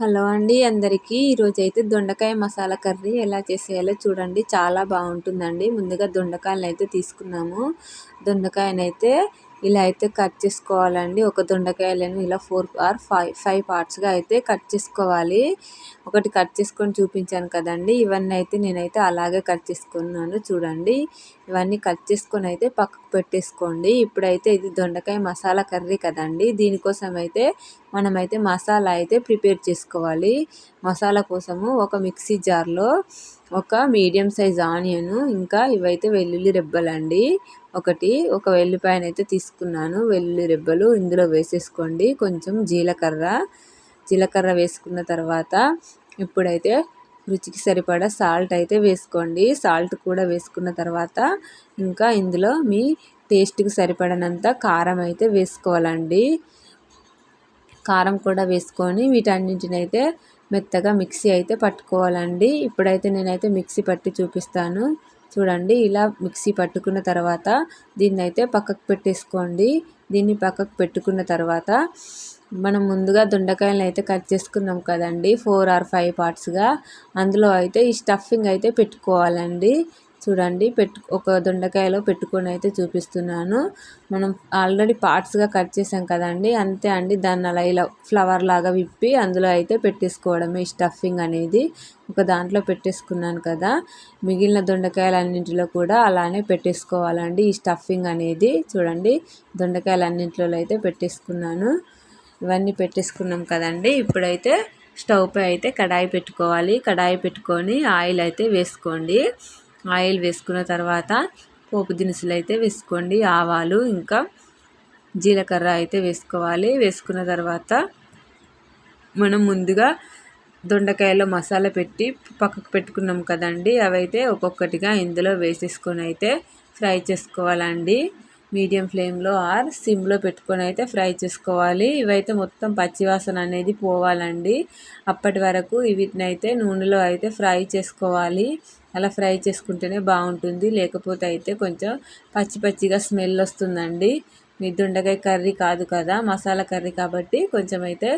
Hello అండి అందరికీ. ఈరోజు అయితే దొండకాయ మసాలా కర్రీ ఎలా చేసేయాలో చూడండి. చాలా బాగుంటుందండి. ముందుగా దొండకాయలను అయితే తీసుకున్నాము. దొండకాయనైతే ఇలా అయితే కట్ చేసుకోవాలండి. ఒక దొండకాయలను ఇలా ఫోర్ ఆర్ ఫైవ్ ఫైవ్ పార్ట్స్గా అయితే కట్ చేసుకోవాలి. ఒకటి కట్ చేసుకొని చూపించాను కదండి. ఇవన్నీ అయితే నేనైతే అలాగే కట్ చేసుకున్నాను. చూడండి. ఇవన్నీ కట్ చేసుకొని అయితే పక్కకు పెట్టేసుకోండి. ఇప్పుడైతే ఇది దొండకాయ మసాలా కర్రీ కదండి. దీనికోసం అయితే మనమైతే మసాలా అయితే ప్రిపేర్ చేసుకోవాలి. మసాలా కోసము ఒక మిక్సీ జార్లో ఒక మీడియం సైజ్ ఆనియన్ ఇంకా ఇవైతే వెల్లుల్లి రెబ్బలండి. ఒకటి ఒక వెల్లిపాయను అయితే తీసుకున్నాను. వెల్లుల్లి రెబ్బలు ఇందులో వేసేసుకోండి. కొంచెం జీలకర్ర జీలకర్ర వేసుకున్న తర్వాత ఇప్పుడైతే రుచికి సరిపడా సాల్ట్ అయితే వేసుకోండి. సాల్ట్ కూడా వేసుకున్న తర్వాత ఇంకా ఇందులో మీ టేస్ట్కి సరిపడినంత కారం అయితే వేసుకోవాలండి. కారం కూడా వేసుకొని వీటన్నింటినైతే మెత్తగా మిక్సీ అయితే పట్టుకోవాలండి. ఇప్పుడైతే నేనైతే మిక్సీ పట్టి చూపిస్తాను. చూడండి ఇలా మిక్సీ పట్టుకున్న తర్వాత దీన్ని అయితే పక్కకు పెట్టేసుకోండి. దీన్ని పక్కకు పెట్టుకున్న తర్వాత మనం ముందుగా దొండకాయలను అయితే కట్ చేసుకున్నాం కదండి ఫోర్ ఆర్ ఫైవ్ పార్ట్స్గా. అందులో అయితే ఈ స్టఫింగ్ అయితే పెట్టుకోవాలండి. చూడండి పెట్టు ఒక దొండకాయలో పెట్టుకొని అయితే చూపిస్తున్నాను. మనం ఆల్రెడీ పార్ట్స్గా కట్ చేసాం కదండి అంతే అండి. దాన్ని అలా ఇలా ఫ్లవర్ లాగా విప్పి అందులో అయితే పెట్టేసుకోవడమే స్టఫింగ్ అనేది. ఒక దాంట్లో పెట్టేసుకున్నాను కదా. మిగిలిన దొండకాయలన్నింటిలో కూడా అలానే పెట్టేసుకోవాలండి ఈ స్టఫింగ్ అనేది. చూడండి దొండకాయలన్నింటిలో అయితే పెట్టేసుకున్నాను. ఇవన్నీ పెట్టేసుకున్నాం కదండి. ఇప్పుడైతే స్టవ్ పై అయితే కడాయి పెట్టుకోవాలి. కడాయి పెట్టుకొని ఆయిల్ అయితే వేసుకోండి. ఆయిల్ వేసుకున్న తర్వాత పోపు దినుసులు అయితే వేసుకోండి ఆవాలు ఇంకా జీలకర్ర అయితే వేసుకోవాలి. వేసుకున్న తర్వాత మనం ముందుగా దొండకాయలో మసాలా పెట్టి పక్కకు పెట్టుకున్నాం కదండి అవైతే ఒక్కొక్కటిగా ఇందులో వేసేసుకొని అయితే ఫ్రై చేసుకోవాలండి. మీడియం ఫ్లేమ్లో ఆర్ సిమ్లో పెట్టుకొని అయితే ఫ్రై చేసుకోవాలి. ఇవైతే మొత్తం పచ్చివాసన అనేది పోవాలండి. అప్పటి వరకు వీటిని అయితే నూనెలో అయితే ఫ్రై చేసుకోవాలి. అలా ఫ్రై చేసుకుంటేనే బాగుంటుంది. లేకపోతే అయితే కొంచెం పచ్చి పచ్చిగా స్మెల్ వస్తుందండి. మీ దొండకాయ కర్రీ కాదు కదా మసాలా కర్రీ కాబట్టి కొంచెం అయితే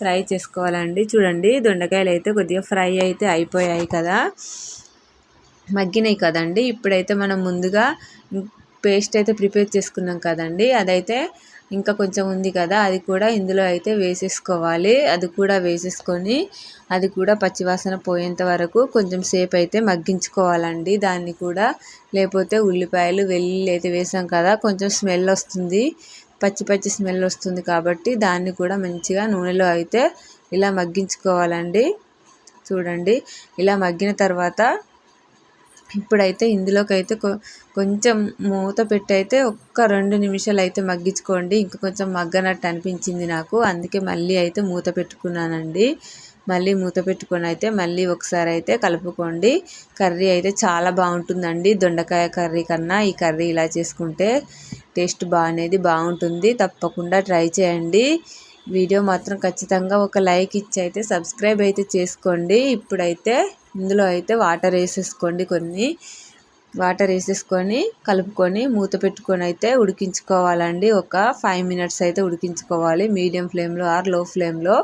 ఫ్రై చేసుకోవాలండి. చూడండి దొండకాయలు అయితే కొద్దిగా ఫ్రై అయితే అయిపోయాయి కదా. మగ్గినాయి కదండి. ఇప్పుడైతే మనం ముందుగా పేస్ట్ అయితే ప్రిపేర్ చేసుకున్నాం కదండి. అదైతే ఇంకా కొంచెం ఉంది కదా అది కూడా ఇందులో అయితే వేసేసుకోవాలి. అది కూడా వేసేసుకొని అది కూడా పచ్చివాసన పోయేంత వరకు కొంచెం సేపు అయితే మగ్గించుకోవాలండి. దాన్ని కూడా లేకపోతే ఉల్లిపాయలు వెల్లుల్లి అయితే వేసాం కదా కొంచెం స్మెల్ వస్తుంది. పచ్చి పచ్చి స్మెల్ వస్తుంది కాబట్టి దాన్ని కూడా మంచిగా నూనెలో అయితే ఇలా మగ్గించుకోవాలండి. చూడండి ఇలా మగ్గిన తర్వాత ఇప్పుడైతే ఇందులోకైతే కొంచెం మూత పెట్టయితే ఒక్క రెండు నిమిషాలు అయితే మగ్గించుకోండి. ఇంకా కొంచెం మగ్గనట్టు అనిపించింది నాకు. అందుకే మళ్ళీ అయితే మూత పెట్టుకున్నానండి. మళ్ళీ మూత పెట్టుకొని అయితే మళ్ళీ ఒకసారి అయితే కలుపుకోండి. కర్రీ అయితే చాలా బాగుంటుందండి. దొండకాయ కర్రీ కన్నా ఈ కర్రీ ఇలా చేసుకుంటే టేస్ట్ బాగానేది బాగుంటుంది. తప్పకుండా ట్రై చేయండి. వీడియో మాత్రం ఖచ్చితంగా ఒక లైక్ ఇచ్చి అయితే సబ్స్క్రైబ్ అయితే చేసుకోండి. ఇప్పుడైతే ఇందులో అయితే వాటర్ వేసేసుకోండి కొన్ని. వాటర్ వేసేసుకొని కలుపుకొని మూత పెట్టుకొని అయితే ఉడికించుకోవాలండి. ఒక ఫైవ్ మినిట్స్ అయితే ఉడికించుకోవాలి. మీడియం ఫ్లేమ్లో ఆర్లో ఫ్లేమ్లో.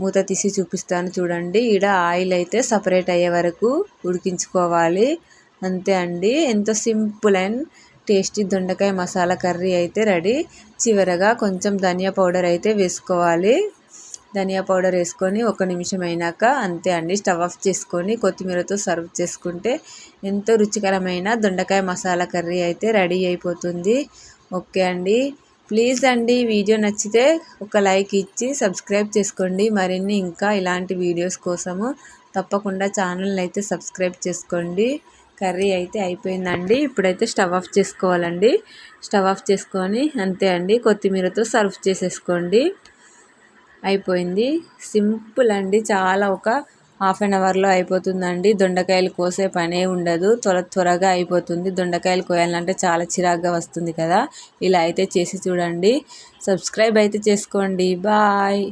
మూత తీసి చూపిస్తాను చూడండి. ఈడ ఆయిల్ అయితే సపరేట్ అయ్యే వరకు ఉడికించుకోవాలి. అంతే అండి. ఎంతో సింపుల్ అండ్ టేస్టీ దొండకాయ మసాలా కర్రీ అయితే రెడీ. చివరగా కొంచెం ధనియా పౌడర్ అయితే వేసుకోవాలి. ధనియా పౌడర్ వేసుకొని ఒక నిమిషం అయినాక అంతే అండి స్టవ్ ఆఫ్ చేసుకొని కొత్తిమీరతో సర్వ్ చేసుకుంటే ఎంతో రుచికరమైన దొండకాయ మసాలా కర్రీ అయితే రెడీ అయిపోతుంది. ఓకే అండి ప్లీజ్ అండి వీడియో నచ్చితే ఒక లైక్ ఇచ్చి సబ్స్క్రైబ్ చేసుకోండి. మరిన్ని ఇంకా ఇలాంటి వీడియోస్ కోసము తప్పకుండా ఛానల్ని అయితే సబ్స్క్రైబ్ చేసుకోండి. కర్రీ అయితే అయిపోయిందండి ఇప్పుడైతే స్టవ్ ఆఫ్ చేసుకోవాలండి. స్టవ్ ఆఫ్ చేసుకొని అంతే అండి కొత్తిమీరతో సర్వ్ చేసేసుకోండి. అయిపోయింది. సింపుల్ అండి. చాలా ఒక హాఫ్ అన్ అవర్లో అయిపోతుందండి. దొండకాయలు కోసే పనే ఉండదు. త్వర త్వరగా అయిపోతుంది. దొండకాయలు కోయాలంటే చాలా చిరాగ్గా వస్తుంది కదా. ఇలా అయితే చేసి చూడండి. సబ్స్క్రైబ్ అయితే చేసుకోండి. బాయ్.